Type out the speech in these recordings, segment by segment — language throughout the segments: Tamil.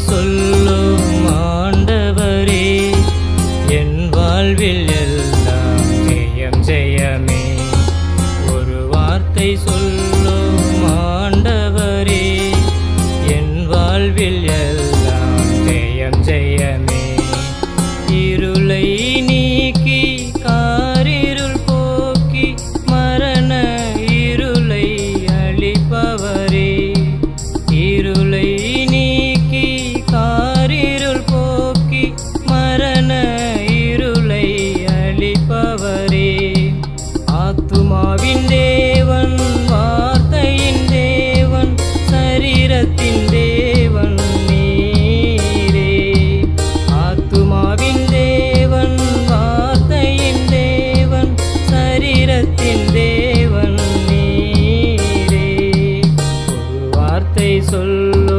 சொல்லும். ஆத்துமாவின் தேவன் வார்த்தையின் தேவன் சரீரத்தின் தேவன் நீரே. ஆத்துமாவின் தேவன் வார்த்தையின் தேவன் சரீரத்தின் தேவன் நீரே. வார்த்தை சொல்லும்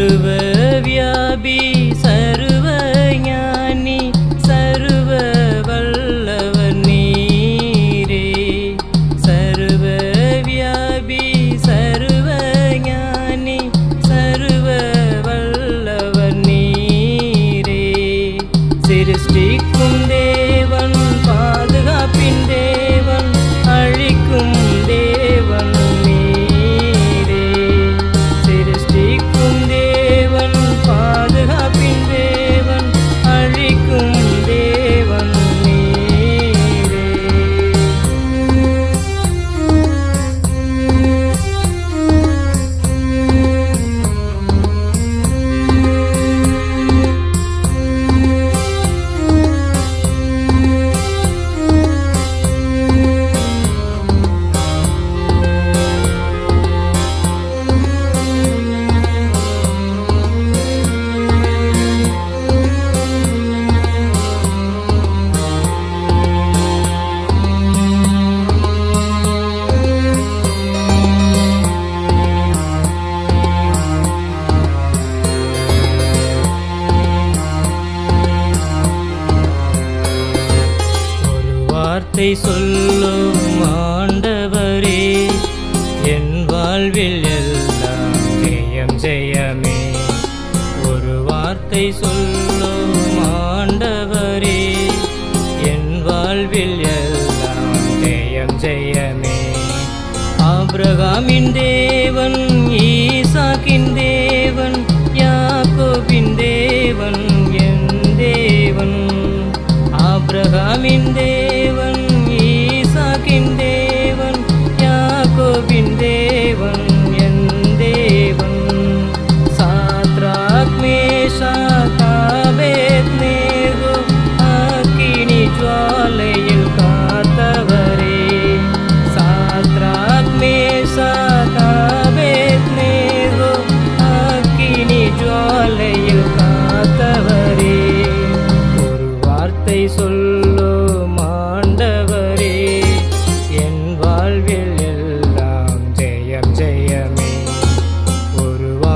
சர்வ வியாபி சர்வ ஞானி சர்வ வல்லவர் நீரே சர்வ வியாபி சர்வ நீரே சிருஷ்டிக்கும் தே சொல்லும் ஆண்டவரே என் வாழ்வில் எல்லாம் ஜெயம் ஜெயமே. ஒரு வார்த்தை சொல்லும் ஆண்டவரே என் வாழ்வில் எல்லாம் ஜெயம் ஜெயமே. ஆபிரகாமின் தே வாழ்கின்றேன்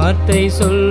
வார்த்தை சொல்